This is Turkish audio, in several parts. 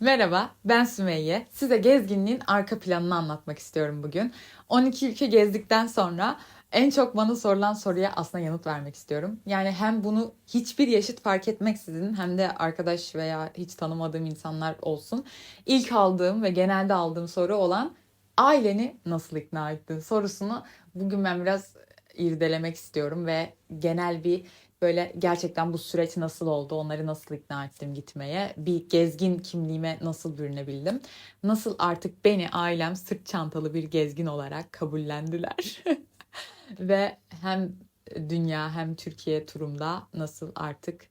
Merhaba, ben Sümeyye. Size gezginliğin arka planını anlatmak istiyorum bugün. 12 ülke gezdikten sonra en çok bana sorulan soruya aslında yanıt vermek istiyorum. Yani hem bunu hiçbir yaşıt fark etmeksizin hem de arkadaş veya hiç tanımadığım insanlar olsun. İlk aldığım ve genelde aldığım soru olan aileni nasıl ikna ettin sorusunu bugün ben biraz irdelemek istiyorum ve genel bir böyle gerçekten bu süreç nasıl oldu, onları nasıl ikna ettim gitmeye, bir gezgin kimliğime nasıl bürünebildim, nasıl artık beni ailem sırt çantalı bir gezgin olarak kabullendiler ve hem dünya hem Türkiye turumda nasıl artık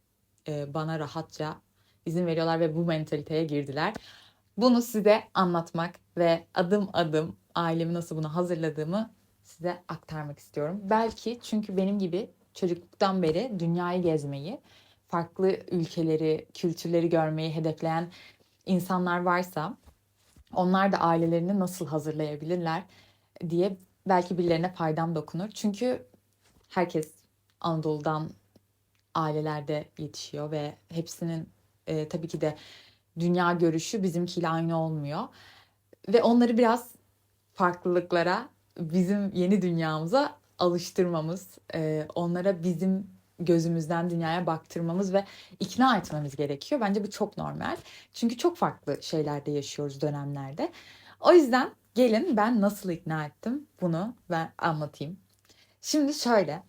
e, bana rahatça izin veriyorlar ve bu mentaliteye girdiler. Bunu size anlatmak ve adım adım ailemi nasıl buna hazırladığımı size aktarmak istiyorum. Belki çünkü benim gibi çocukluktan beri dünyayı gezmeyi, farklı ülkeleri, kültürleri görmeyi hedefleyen insanlar varsa onlar da ailelerini nasıl hazırlayabilirler diye belki birilerine faydam dokunur. Çünkü herkes Anadolu'dan ailelerde yetişiyor ve hepsinin e, tabii ki de dünya görüşü bizimkiyle aynı olmuyor. Ve onları biraz farklılıklara, bizim yeni dünyamıza alıştırmamız, e, onlara bizim gözümüzden dünyaya baktırmamız ve ikna etmemiz gerekiyor. Bence bu çok normal. Çünkü çok farklı şeylerde yaşıyoruz dönemlerde. O yüzden gelin ben nasıl ikna ettim bunu ben anlatayım. Şimdi şöyle.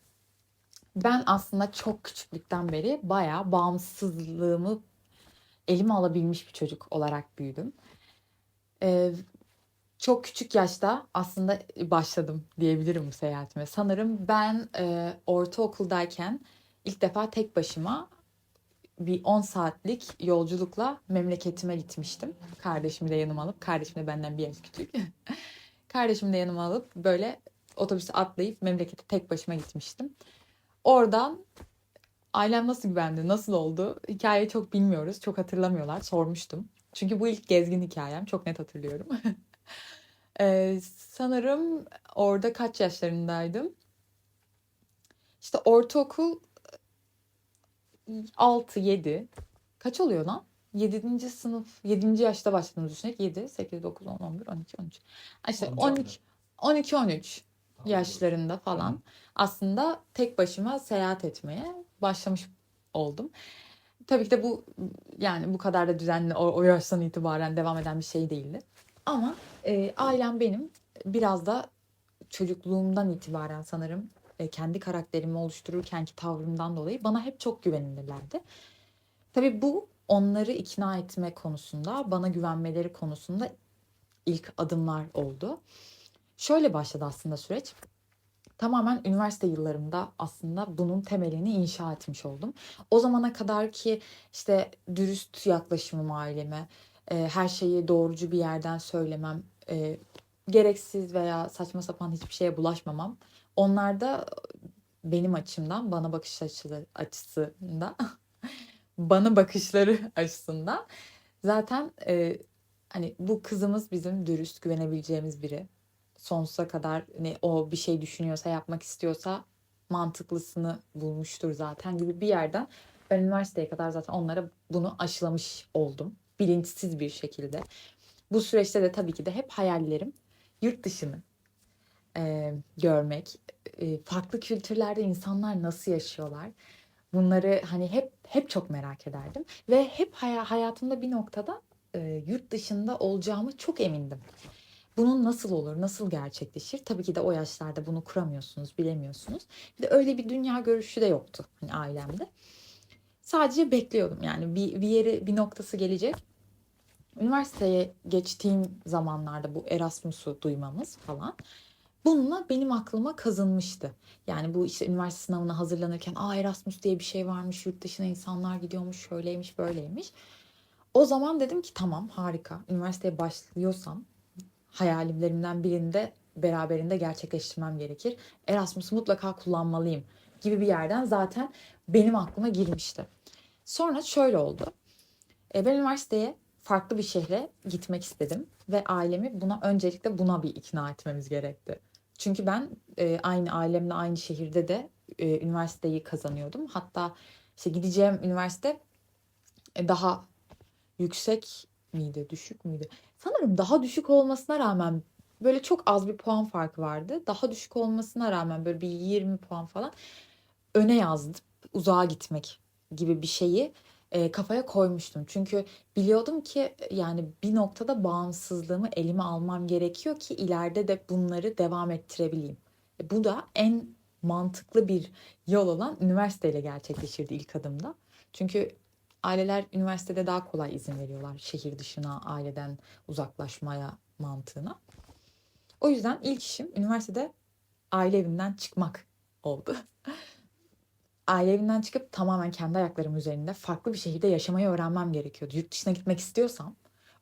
Ben aslında çok küçüklükten beri bayağı bağımsızlığımı elime alabilmiş bir çocuk olarak büyüdüm. Ee, çok küçük yaşta aslında başladım diyebilirim bu seyahatime. Sanırım ben e, ortaokuldayken ilk defa tek başıma bir 10 saatlik yolculukla memleketime gitmiştim. Kardeşimi de yanıma alıp, kardeşim de benden bir yaş küçük. kardeşimi de yanıma alıp böyle otobüse atlayıp memlekete tek başıma gitmiştim. Oradan ailem nasıl güvendi, nasıl oldu hikayeyi çok bilmiyoruz, çok hatırlamıyorlar. Sormuştum. Çünkü bu ilk gezgin hikayem, çok net hatırlıyorum. Ee, sanırım orada kaç yaşlarındaydım? İşte ortaokul 6-7. Kaç oluyor lan? 7. sınıf, 7. yaşta başladığımızı düşünerek 7, 8, 9, 10, 11, 12, 13. İşte 12, 12, 13 yaşlarında falan aslında tek başıma seyahat etmeye başlamış oldum. Tabii ki de bu yani bu kadar da düzenli o, o yaştan itibaren devam eden bir şey değildi. Ama e, ailem benim biraz da çocukluğumdan itibaren sanırım e, kendi karakterimi oluştururkenki tavrımdan dolayı bana hep çok güvenilirlerdi. Tabii bu onları ikna etme konusunda, bana güvenmeleri konusunda ilk adımlar oldu. Şöyle başladı aslında süreç. Tamamen üniversite yıllarımda aslında bunun temelini inşa etmiş oldum. O zamana kadar ki işte dürüst yaklaşımım aileme, e, her şeyi doğrucu bir yerden söylemem, e, gereksiz veya saçma sapan hiçbir şeye bulaşmamam. Onlar da benim açımdan, bana bakış açıları açısından, bana bakışları açısından zaten e, hani bu kızımız bizim dürüst, güvenebileceğimiz biri. Sonsuza kadar ne o bir şey düşünüyorsa, yapmak istiyorsa mantıklısını bulmuştur zaten gibi bir yerden ben üniversiteye kadar zaten onlara bunu aşılamış oldum bilinçsiz bir şekilde. Bu süreçte de tabii ki de hep hayallerim yurt dışını e, görmek, e, farklı kültürlerde insanlar nasıl yaşıyorlar. Bunları hani hep hep çok merak ederdim ve hep hay- hayatımda bir noktada e, yurt dışında olacağımı çok emindim. Bunun nasıl olur, nasıl gerçekleşir? Tabii ki de o yaşlarda bunu kuramıyorsunuz, bilemiyorsunuz. Bir de öyle bir dünya görüşü de yoktu hani ailemde. Sadece bekliyordum yani bir, bir yeri, bir noktası gelecek üniversiteye geçtiğim zamanlarda bu Erasmus'u duymamız falan bununla benim aklıma kazınmıştı. Yani bu işte üniversite sınavına hazırlanırken aa Erasmus diye bir şey varmış, yurt dışına insanlar gidiyormuş, şöyleymiş, böyleymiş. O zaman dedim ki tamam harika. Üniversiteye başlıyorsam hayalimlerimden birinde beraberinde gerçekleştirmem gerekir. Erasmus'u mutlaka kullanmalıyım gibi bir yerden zaten benim aklıma girmişti. Sonra şöyle oldu. E, ben üniversiteye farklı bir şehre gitmek istedim ve ailemi buna öncelikle buna bir ikna etmemiz gerekti. Çünkü ben e, aynı ailemle aynı şehirde de e, üniversiteyi kazanıyordum. Hatta işte gideceğim üniversite e, daha yüksek miydi, düşük müydü? Sanırım daha düşük olmasına rağmen böyle çok az bir puan farkı vardı. Daha düşük olmasına rağmen böyle bir 20 puan falan öne yazdım. Uzağa gitmek gibi bir şeyi e, kafaya koymuştum. Çünkü biliyordum ki yani bir noktada bağımsızlığımı elime almam gerekiyor ki ileride de bunları devam ettirebileyim. E, bu da en mantıklı bir yol olan üniversiteyle gerçekleşirdi ilk adımda. Çünkü aileler üniversitede daha kolay izin veriyorlar şehir dışına, aileden uzaklaşmaya mantığına. O yüzden ilk işim üniversitede aile evinden çıkmak oldu. aile evinden çıkıp tamamen kendi ayaklarım üzerinde farklı bir şehirde yaşamayı öğrenmem gerekiyordu. Yurt dışına gitmek istiyorsam,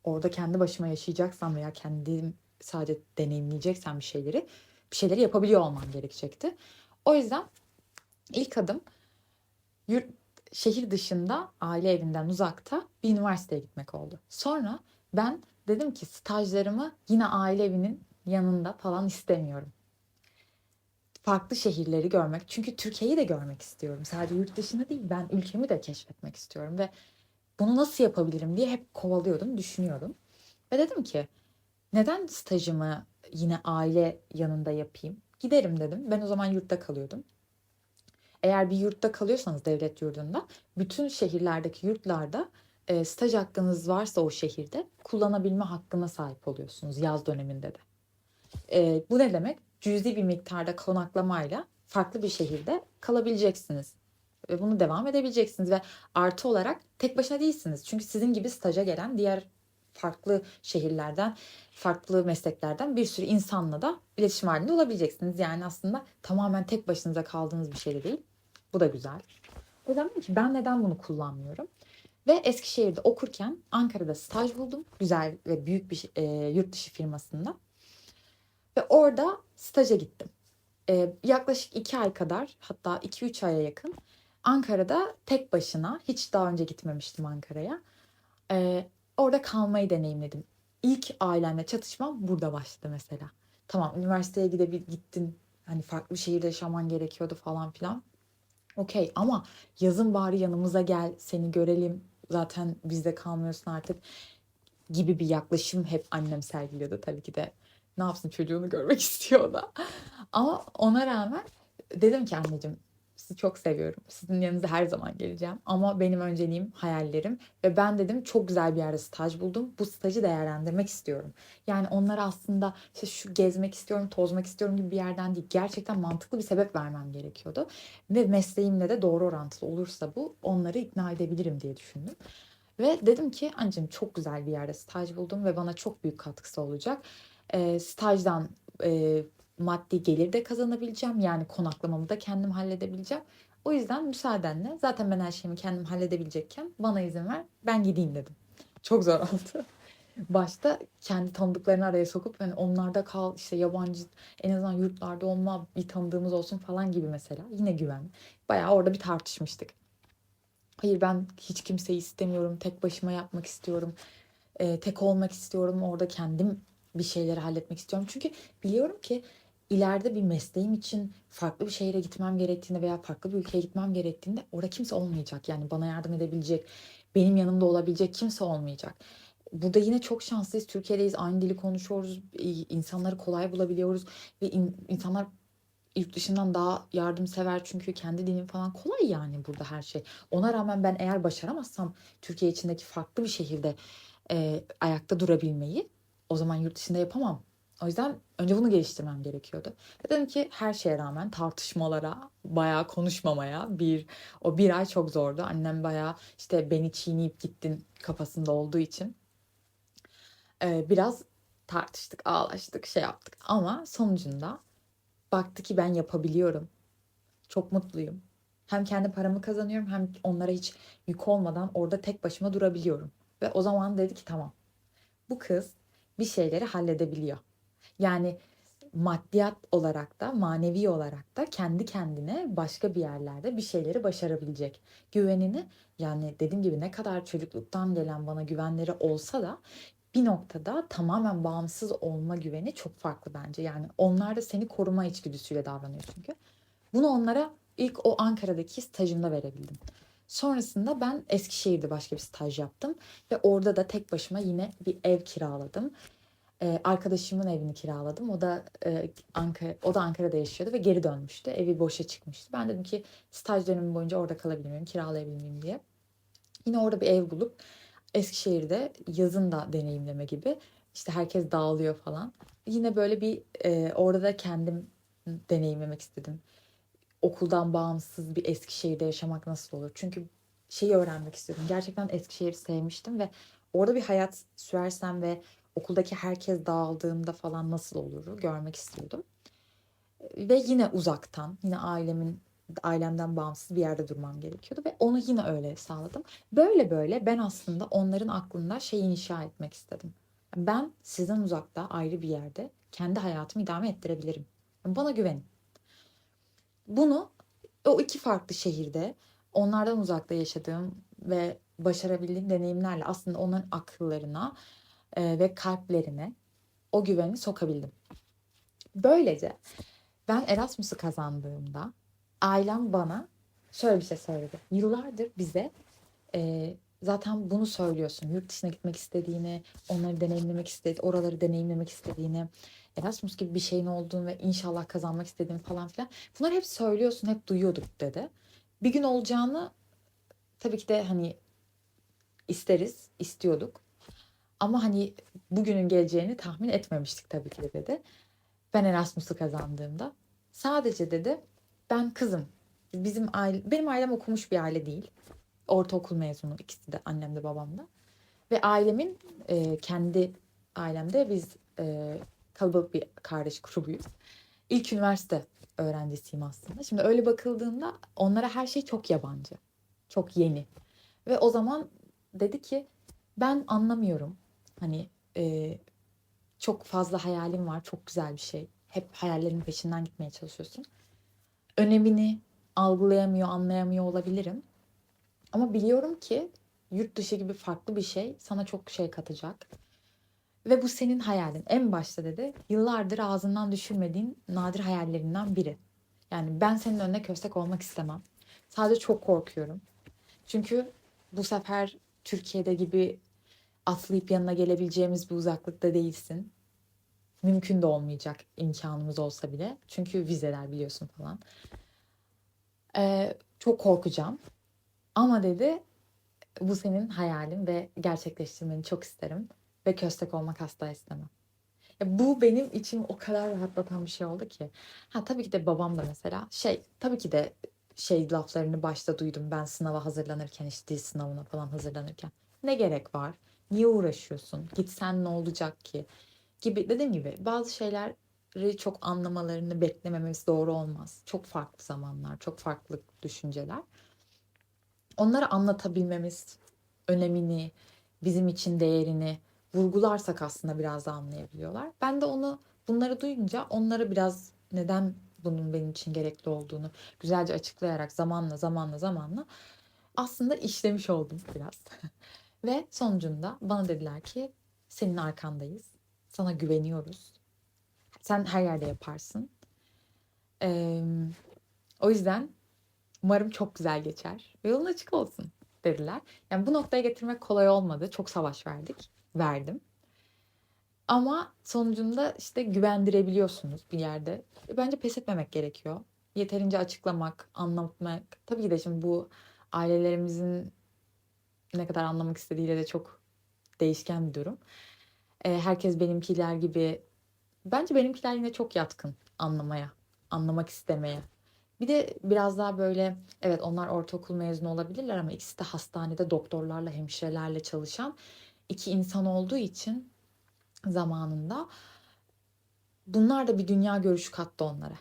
orada kendi başıma yaşayacaksam veya kendim sadece deneyimleyeceksem bir şeyleri, bir şeyleri yapabiliyor olmam gerekecekti. O yüzden ilk adım yurt, şehir dışında, aile evinden uzakta bir üniversiteye gitmek oldu. Sonra ben dedim ki stajlarımı yine aile evinin yanında falan istemiyorum farklı şehirleri görmek. Çünkü Türkiye'yi de görmek istiyorum. Sadece yurt dışında değil, ben ülkemi de keşfetmek istiyorum ve bunu nasıl yapabilirim diye hep kovalıyordum, düşünüyordum. Ve dedim ki neden stajımı yine aile yanında yapayım? Giderim dedim. Ben o zaman yurtta kalıyordum. Eğer bir yurtta kalıyorsanız devlet yurdunda bütün şehirlerdeki yurtlarda e, staj hakkınız varsa o şehirde kullanabilme hakkına sahip oluyorsunuz yaz döneminde de. E, bu ne demek? Cüzi bir miktarda konaklamayla farklı bir şehirde kalabileceksiniz. Ve bunu devam edebileceksiniz ve artı olarak tek başına değilsiniz. Çünkü sizin gibi staja gelen diğer farklı şehirlerden, farklı mesleklerden bir sürü insanla da iletişim halinde olabileceksiniz. Yani aslında tamamen tek başınıza kaldığınız bir şey de değil. Bu da güzel. O yüzden dedim ki ben neden bunu kullanmıyorum? Ve Eskişehir'de okurken Ankara'da staj buldum. Güzel ve büyük bir e, yurt dışı firmasında. Ve orada staja gittim. Ee, yaklaşık iki ay kadar hatta iki üç aya yakın Ankara'da tek başına hiç daha önce gitmemiştim Ankara'ya. Ee, orada kalmayı deneyimledim. İlk ailemle çatışmam burada başladı mesela. Tamam üniversiteye gidebil gittin. Hani farklı bir şehirde yaşaman gerekiyordu falan filan. Okey ama yazın bari yanımıza gel seni görelim. Zaten bizde kalmıyorsun artık gibi bir yaklaşım hep annem sergiliyordu. Tabii ki de ne yapsın çocuğunu görmek istiyor da. Ama ona rağmen dedim ki anneciğim sizi çok seviyorum. Sizin yanınıza her zaman geleceğim. Ama benim önceliğim hayallerim. Ve ben dedim çok güzel bir yerde staj buldum. Bu stajı değerlendirmek istiyorum. Yani onlara aslında işte şu gezmek istiyorum, tozmak istiyorum gibi bir yerden değil. Gerçekten mantıklı bir sebep vermem gerekiyordu. Ve mesleğimle de doğru orantılı olursa bu onları ikna edebilirim diye düşündüm. Ve dedim ki anneciğim çok güzel bir yerde staj buldum ve bana çok büyük katkısı olacak e, stajdan e, maddi gelir de kazanabileceğim. Yani konaklamamı da kendim halledebileceğim. O yüzden müsaadenle zaten ben her şeyimi kendim halledebilecekken bana izin ver ben gideyim dedim. Çok zor oldu. Başta kendi tanıdıklarını araya sokup hani onlarda kal işte yabancı en azından yurtlarda olma bir tanıdığımız olsun falan gibi mesela. Yine güven. Bayağı orada bir tartışmıştık. Hayır ben hiç kimseyi istemiyorum. Tek başıma yapmak istiyorum. Ee, tek olmak istiyorum. Orada kendim bir şeyleri halletmek istiyorum. Çünkü biliyorum ki ileride bir mesleğim için farklı bir şehre gitmem gerektiğinde veya farklı bir ülkeye gitmem gerektiğinde orada kimse olmayacak. Yani bana yardım edebilecek, benim yanımda olabilecek kimse olmayacak. Burada yine çok şanslıyız. Türkiye'deyiz. Aynı dili konuşuyoruz. insanları kolay bulabiliyoruz. Ve in, insanlar yurt dışından daha yardımsever çünkü kendi dilim falan kolay yani burada her şey. Ona rağmen ben eğer başaramazsam Türkiye içindeki farklı bir şehirde e, ayakta durabilmeyi o zaman yurt dışında yapamam. O yüzden önce bunu geliştirmem gerekiyordu. Dedim ki her şeye rağmen tartışmalara, bayağı konuşmamaya bir o bir ay çok zordu. Annem bayağı işte beni çiğneyip gittin kafasında olduğu için ee, biraz tartıştık, ağlaştık, şey yaptık. Ama sonucunda baktı ki ben yapabiliyorum. Çok mutluyum. Hem kendi paramı kazanıyorum hem onlara hiç yük olmadan orada tek başıma durabiliyorum. Ve o zaman dedi ki tamam. Bu kız bir şeyleri halledebiliyor. Yani maddiyat olarak da manevi olarak da kendi kendine başka bir yerlerde bir şeyleri başarabilecek. Güvenini yani dediğim gibi ne kadar çocukluktan gelen bana güvenleri olsa da bir noktada tamamen bağımsız olma güveni çok farklı bence. Yani onlar da seni koruma içgüdüsüyle davranıyor çünkü. Bunu onlara ilk o Ankara'daki stajımda verebildim. Sonrasında ben Eskişehir'de başka bir staj yaptım ve orada da tek başıma yine bir ev kiraladım. Ee, arkadaşımın evini kiraladım. O da e, Ankara, o da Ankara'da yaşıyordu ve geri dönmüştü. Evi boşa çıkmıştı. Ben dedim ki staj dönemi boyunca orada kalabilir miyim, kiralayabilir miyim diye. Yine orada bir ev bulup Eskişehir'de yazın da deneyimleme gibi. İşte herkes dağılıyor falan. Yine böyle bir e, orada da kendim deneyimlemek istedim. Okuldan bağımsız bir Eskişehir'de yaşamak nasıl olur? Çünkü şeyi öğrenmek istedim. Gerçekten Eskişehir'i sevmiştim ve orada bir hayat sürersem ve okuldaki herkes dağıldığında falan nasıl olur görmek istiyordum. Ve yine uzaktan, yine ailemin ailemden bağımsız bir yerde durmam gerekiyordu ve onu yine öyle sağladım. Böyle böyle ben aslında onların aklında şeyi inşa etmek istedim. Ben sizden uzakta ayrı bir yerde kendi hayatımı idame ettirebilirim. Bana güvenin. Bunu o iki farklı şehirde onlardan uzakta yaşadığım ve başarabildiğim deneyimlerle aslında onların akıllarına e, ve kalplerine o güveni sokabildim. Böylece ben Erasmus'u kazandığımda ailem bana şöyle bir şey söyledi. Yıllardır bize e, zaten bunu söylüyorsun. Yurt dışına gitmek istediğini, onları deneyimlemek istediğini, oraları deneyimlemek istediğini, Erasmus gibi bir şeyin olduğunu ve inşallah kazanmak istediğini falan filan. Bunları hep söylüyorsun, hep duyuyorduk dedi. Bir gün olacağını tabii ki de hani isteriz, istiyorduk. Ama hani bugünün geleceğini tahmin etmemiştik tabii ki de dedi. Ben Erasmus'u kazandığımda sadece dedi ben kızım. Bizim aile, benim ailem okumuş bir aile değil. Ortaokul mezunu ikisi de annem de babam da. Ve ailemin e, kendi ailemde biz e, kalabalık bir kardeş grubuyuz. İlk üniversite öğrencisiyim aslında. Şimdi öyle bakıldığında onlara her şey çok yabancı. Çok yeni. Ve o zaman dedi ki ben anlamıyorum. Hani e, çok fazla hayalim var. Çok güzel bir şey. Hep hayallerin peşinden gitmeye çalışıyorsun. Önemini algılayamıyor, anlayamıyor olabilirim. Ama biliyorum ki yurt dışı gibi farklı bir şey sana çok şey katacak. Ve bu senin hayalin. En başta dedi yıllardır ağzından düşürmediğin nadir hayallerinden biri. Yani ben senin önüne köstek olmak istemem. Sadece çok korkuyorum. Çünkü bu sefer Türkiye'de gibi atlayıp yanına gelebileceğimiz bir uzaklıkta değilsin. Mümkün de olmayacak imkanımız olsa bile. Çünkü vizeler biliyorsun falan. Ee, çok korkacağım. Ama dedi bu senin hayalin ve gerçekleştirmeni çok isterim. Ve köstek olmak asla istemem. Ya bu benim için o kadar rahatlatan bir şey oldu ki. Ha tabii ki de babam da mesela şey tabii ki de şey laflarını başta duydum ben sınava hazırlanırken işte dil sınavına falan hazırlanırken. Ne gerek var? Niye uğraşıyorsun? Gitsen ne olacak ki? Gibi dediğim gibi bazı şeyleri çok anlamalarını beklememiz doğru olmaz. Çok farklı zamanlar, çok farklı düşünceler. Onları anlatabilmemiz önemini, bizim için değerini vurgularsak aslında biraz da anlayabiliyorlar. Ben de onu bunları duyunca onlara biraz neden bunun benim için gerekli olduğunu güzelce açıklayarak zamanla zamanla zamanla aslında işlemiş oldum biraz. Ve sonucunda bana dediler ki senin arkandayız. Sana güveniyoruz. Sen her yerde yaparsın. Ee, o yüzden umarım çok güzel geçer yolun açık olsun dediler. Yani bu noktaya getirmek kolay olmadı. Çok savaş verdik. Verdim. Ama sonucunda işte güvendirebiliyorsunuz bir yerde. Bence pes etmemek gerekiyor. Yeterince açıklamak, anlatmak. Tabii ki de şimdi bu ailelerimizin ne kadar anlamak istediğiyle de çok değişken bir durum. E, herkes benimkiler gibi bence benimkiler yine çok yatkın anlamaya, anlamak istemeye. Bir de biraz daha böyle evet onlar ortaokul mezunu olabilirler ama ikisi de hastanede doktorlarla, hemşirelerle çalışan iki insan olduğu için zamanında bunlar da bir dünya görüşü kattı onlara.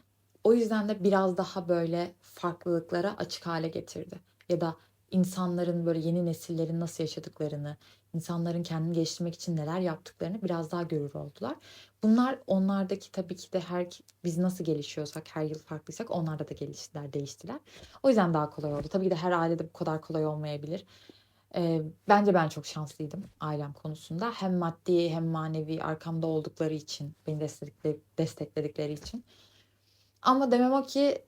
O yüzden de biraz daha böyle farklılıklara açık hale getirdi. Ya da insanların böyle yeni nesillerin nasıl yaşadıklarını, insanların kendini geliştirmek için neler yaptıklarını biraz daha görür oldular. Bunlar onlardaki tabii ki de her biz nasıl gelişiyorsak, her yıl farklıysak onlarda da geliştiler, değiştiler. O yüzden daha kolay oldu. Tabii ki de her ailede bu kadar kolay olmayabilir. Ee, bence ben çok şanslıydım ailem konusunda. Hem maddi hem manevi arkamda oldukları için, beni destekledikleri için. Ama demem o ki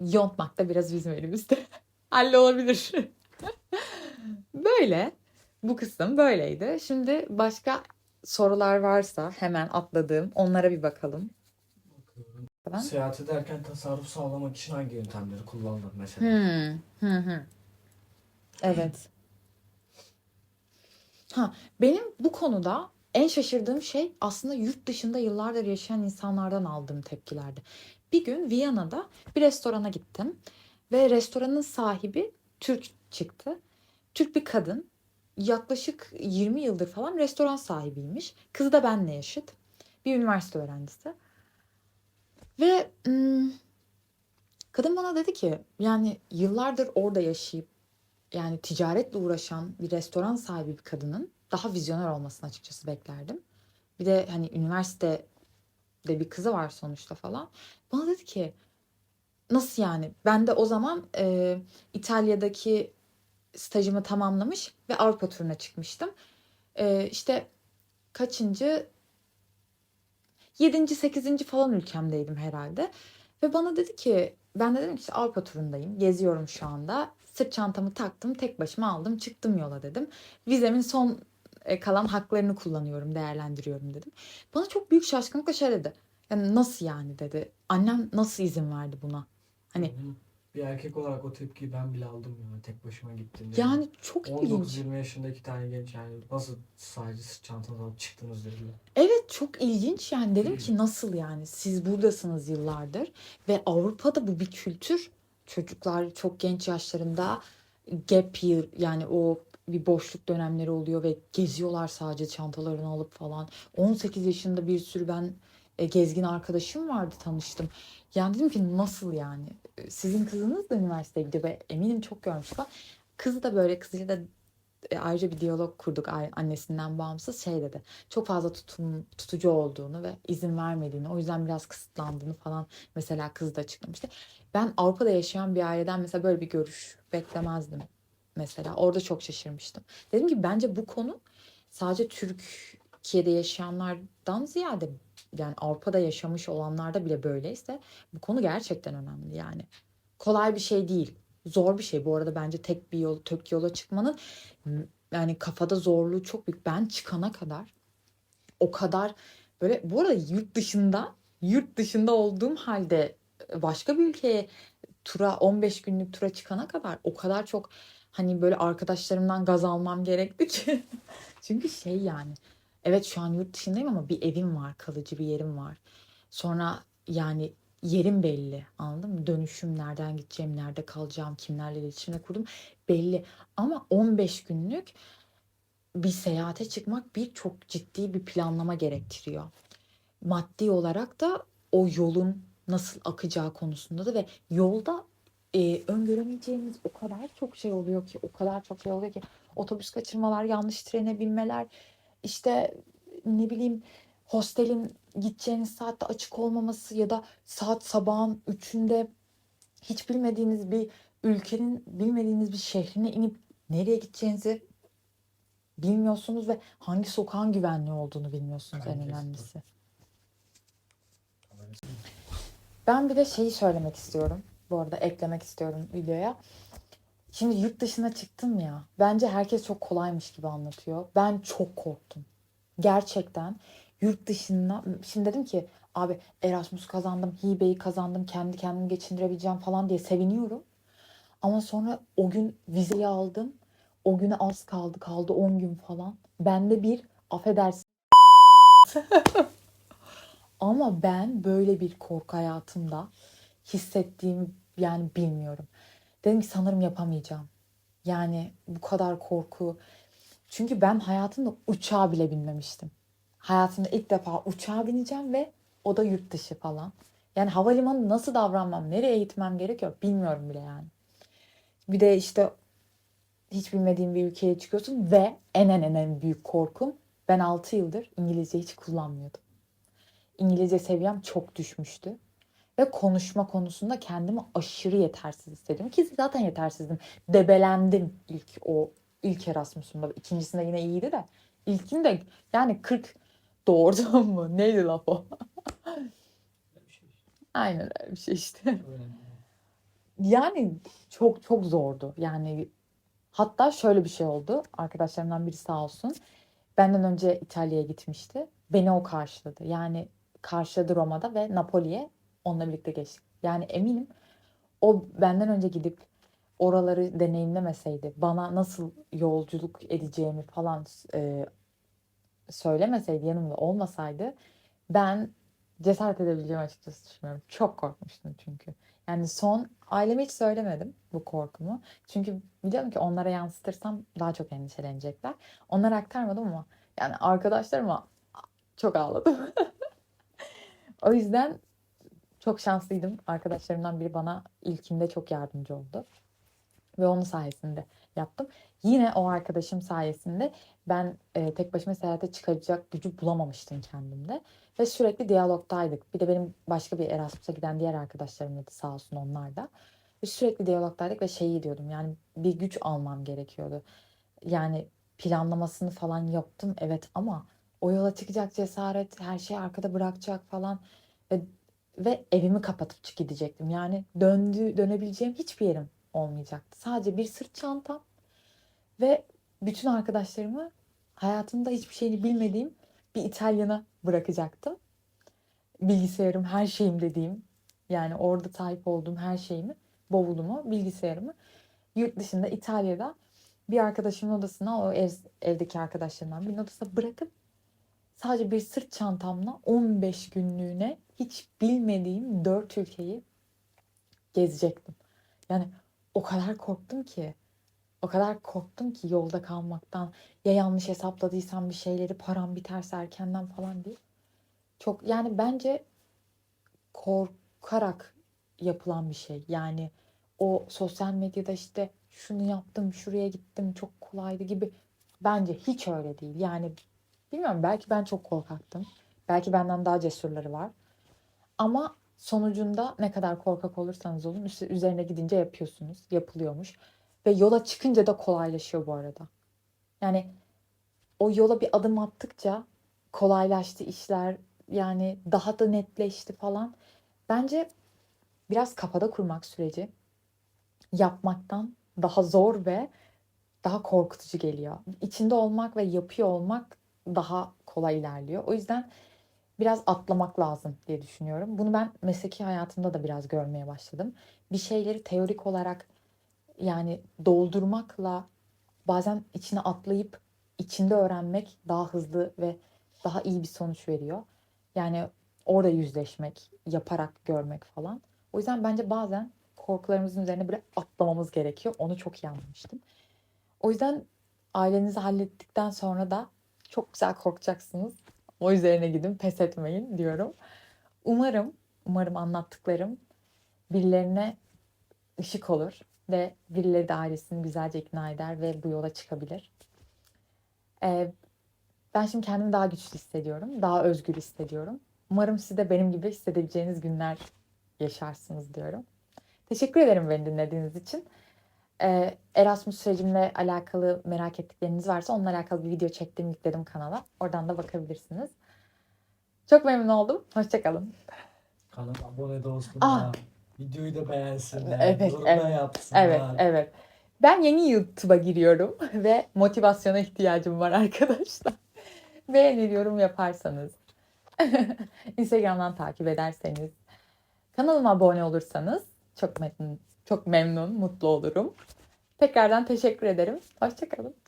yontmak da biraz bizim elimizde. Hallolabilir. Böyle. Bu kısım böyleydi. Şimdi başka sorular varsa hemen atladığım onlara bir bakalım. Falan. Seyahat ederken tasarruf sağlamak için hangi yöntemleri kullanılır mesela? Hmm. Hı hı. Evet. Ha, benim bu konuda en şaşırdığım şey aslında yurt dışında yıllardır yaşayan insanlardan aldığım tepkilerdi. Bir gün Viyana'da bir restorana gittim ve restoranın sahibi Türk çıktı. Türk bir kadın. Yaklaşık 20 yıldır falan restoran sahibiymiş. Kızı da benle yaşıt. Bir üniversite öğrencisi. Ve kadın bana dedi ki yani yıllardır orada yaşayıp yani ticaretle uğraşan bir restoran sahibi bir kadının daha vizyoner olmasını açıkçası beklerdim. Bir de hani üniversitede bir kızı var sonuçta falan. Bana dedi ki nasıl yani? Ben de o zaman e, İtalya'daki stajımı tamamlamış ve Avrupa turuna çıkmıştım. E, işte kaçıncı? Yedinci, sekizinci falan ülkemdeydim herhalde. Ve bana dedi ki ben de dedim ki işte Avrupa turundayım. Geziyorum şu anda. Sırt çantamı taktım. Tek başıma aldım. Çıktım yola dedim. Vizemin son e, kalan haklarını kullanıyorum. Değerlendiriyorum dedim. Bana çok büyük şaşkınlıkla şey dedi. Yani nasıl yani dedi. Annem nasıl izin verdi buna? Hani. Bir erkek olarak o tepkiyi ben bile aldım ya tek başıma gittiğimde. yani çok ilginç. 19-20 yaşında iki tane genç yani nasıl sadece sırt çantanızı alıp çıktınız dediler. Evet çok ilginç yani dedim ki nasıl yani siz buradasınız yıllardır ve Avrupa'da bu bir kültür. Çocuklar çok genç yaşlarında gap year yani o bir boşluk dönemleri oluyor ve geziyorlar sadece çantalarını alıp falan. 18 yaşında bir sürü ben gezgin arkadaşım vardı tanıştım. Yani dedim ki nasıl yani? E, Sizin kızınız da üniversiteye gidiyor ve eminim çok görmüş falan. Kızı da böyle kızıyla da e, ayrıca bir diyalog kurduk annesinden bağımsız şey dedi. Çok fazla tutum, tutucu olduğunu ve izin vermediğini o yüzden biraz kısıtlandığını falan mesela kız da açıklamıştı. Ben Avrupa'da yaşayan bir aileden mesela böyle bir görüş beklemezdim mesela. Orada çok şaşırmıştım. Dedim ki bence bu konu sadece Türkiye'de yaşayanlardan ziyade yani Avrupa'da yaşamış olanlarda bile böyleyse bu konu gerçekten önemli yani. Kolay bir şey değil. Zor bir şey. Bu arada bence tek bir yol, tek yola çıkmanın yani kafada zorluğu çok büyük. Ben çıkana kadar o kadar böyle bu arada yurt dışında yurt dışında olduğum halde başka bir ülkeye tura 15 günlük tura çıkana kadar o kadar çok hani böyle arkadaşlarımdan gaz almam gerekti ki. Çünkü şey yani evet şu an yurt dışındayım ama bir evim var, kalıcı bir yerim var. Sonra yani yerim belli anladın mı? Dönüşüm nereden gideceğim, nerede kalacağım, kimlerle iletişimde kurdum belli. Ama 15 günlük bir seyahate çıkmak bir çok ciddi bir planlama gerektiriyor. Maddi olarak da o yolun nasıl akacağı konusunda da ve yolda e, öngöremeyeceğimiz o kadar çok şey oluyor ki, o kadar çok şey oluyor ki otobüs kaçırmalar, yanlış trene binmeler, işte ne bileyim hostelin gideceğiniz saatte açık olmaması ya da saat sabahın üçünde hiç bilmediğiniz bir ülkenin, bilmediğiniz bir şehrine inip nereye gideceğinizi bilmiyorsunuz ve hangi sokağın güvenli olduğunu bilmiyorsunuz en önemlisi. Ben bir de şeyi söylemek istiyorum. Bu arada eklemek istiyorum videoya. Şimdi yurt dışına çıktım ya. Bence herkes çok kolaymış gibi anlatıyor. Ben çok korktum. Gerçekten yurt dışına şimdi dedim ki abi Erasmus kazandım, hibeyi kazandım, kendi kendimi geçindirebileceğim falan diye seviniyorum. Ama sonra o gün vizeyi aldım. O güne az kaldı. Kaldı 10 gün falan. Bende bir affedersin. Ama ben böyle bir korku hayatımda hissettiğimi yani bilmiyorum. Dedim ki sanırım yapamayacağım. Yani bu kadar korku. Çünkü ben hayatımda uçağa bile binmemiştim. Hayatımda ilk defa uçağa bineceğim ve o da yurt dışı falan. Yani havalimanı nasıl davranmam, nereye gitmem gerekiyor bilmiyorum bile yani. Bir de işte hiç bilmediğim bir ülkeye çıkıyorsun ve en en en en büyük korkum ben 6 yıldır İngilizce hiç kullanmıyordum. İngilizce seviyem çok düşmüştü. Ve konuşma konusunda kendimi aşırı yetersiz hissediyorum. Ki zaten yetersizdim. Debelendim ilk o ilk Erasmus'umda. İkincisinde yine iyiydi de. İlkinde yani 40 doğurdum mu? Neydi laf o? Aynen öyle bir şey işte. Yani çok çok zordu. Yani Hatta şöyle bir şey oldu. Arkadaşlarımdan biri sağ olsun. Benden önce İtalya'ya gitmişti. Beni o karşıladı. Yani karşıladı Roma'da ve Napoli'ye onunla birlikte geçtik. Yani eminim o benden önce gidip oraları deneyimlemeseydi, bana nasıl yolculuk edeceğimi falan e, söylemeseydi, yanımda olmasaydı ben cesaret edebileceğimi açıkçası düşünmüyorum. Çok korkmuştum çünkü. Yani son aileme hiç söylemedim bu korkumu. Çünkü biliyorum ki onlara yansıtırsam daha çok endişelenecekler. Onlara aktarmadım ama yani arkadaşlarıma çok ağladım. o yüzden çok şanslıydım. Arkadaşlarımdan biri bana ilkinde çok yardımcı oldu. Ve onun sayesinde yaptım. Yine o arkadaşım sayesinde ben e, tek başıma seyahate çıkacak gücü bulamamıştım kendimde. Ve sürekli diyalogdaydık. Bir de benim başka bir Erasmus'a giden diğer arkadaşlarım da sağ olsun onlar da. Ve sürekli diyalogdaydık ve şeyi diyordum yani bir güç almam gerekiyordu. Yani planlamasını falan yaptım evet ama o yola çıkacak cesaret, her şeyi arkada bırakacak falan ve ve evimi kapatıp gidecektim. Yani döndü dönebileceğim hiçbir yerim olmayacaktı. Sadece bir sırt çantam ve bütün arkadaşlarımı hayatımda hiçbir şeyini bilmediğim bir İtalyana bırakacaktım. Bilgisayarım, her şeyim dediğim yani orada sahip olduğum her şeyimi, bavulumu, bilgisayarımı yurt dışında İtalya'da bir arkadaşımın odasına o ev, evdeki arkadaşlarımdan birinin odasına bırakıp sadece bir sırt çantamla 15 günlüğüne hiç bilmediğim 4 ülkeyi gezecektim. Yani o kadar korktum ki o kadar korktum ki yolda kalmaktan ya yanlış hesapladıysam bir şeyleri param biterse erkenden falan diye. Çok yani bence korkarak yapılan bir şey. Yani o sosyal medyada işte şunu yaptım, şuraya gittim, çok kolaydı gibi bence hiç öyle değil. Yani bilmiyorum belki ben çok korkaktım. Belki benden daha cesurları var. Ama sonucunda ne kadar korkak olursanız olun üst- üzerine gidince yapıyorsunuz. Yapılıyormuş. Ve yola çıkınca da kolaylaşıyor bu arada. Yani o yola bir adım attıkça kolaylaştı işler. Yani daha da netleşti falan. Bence biraz kafada kurmak süreci yapmaktan daha zor ve daha korkutucu geliyor. İçinde olmak ve yapıyor olmak daha kolay ilerliyor. O yüzden biraz atlamak lazım diye düşünüyorum. Bunu ben mesleki hayatımda da biraz görmeye başladım. Bir şeyleri teorik olarak yani doldurmakla bazen içine atlayıp içinde öğrenmek daha hızlı ve daha iyi bir sonuç veriyor. Yani orada yüzleşmek, yaparak görmek falan. O yüzden bence bazen korkularımızın üzerine böyle atlamamız gerekiyor. Onu çok iyi anlamıştım. O yüzden ailenizi hallettikten sonra da çok güzel korkacaksınız. O üzerine gidin, pes etmeyin diyorum. Umarım, umarım anlattıklarım birilerine ışık olur ve birileri de ailesini güzelce ikna eder ve bu yola çıkabilir. Ee, ben şimdi kendimi daha güçlü hissediyorum, daha özgür hissediyorum. Umarım siz de benim gibi hissedebileceğiniz günler yaşarsınız diyorum. Teşekkür ederim beni dinlediğiniz için. Erasmus sürecimle alakalı merak ettikleriniz varsa onunla alakalı bir video çektim, yükledim kanala. Oradan da bakabilirsiniz. Çok memnun oldum. Hoşçakalın. Kanala abone de olsunlar. Ah. Videoyu da beğensinler. Evet, evet. yapsınlar. Evet, evet. Ben yeni YouTube'a giriyorum ve motivasyona ihtiyacım var arkadaşlar. Beğeni yorum yaparsanız, Instagram'dan takip ederseniz, kanalıma abone olursanız çok memnun, çok memnun, mutlu olurum. Tekrardan teşekkür ederim. Hoşçakalın.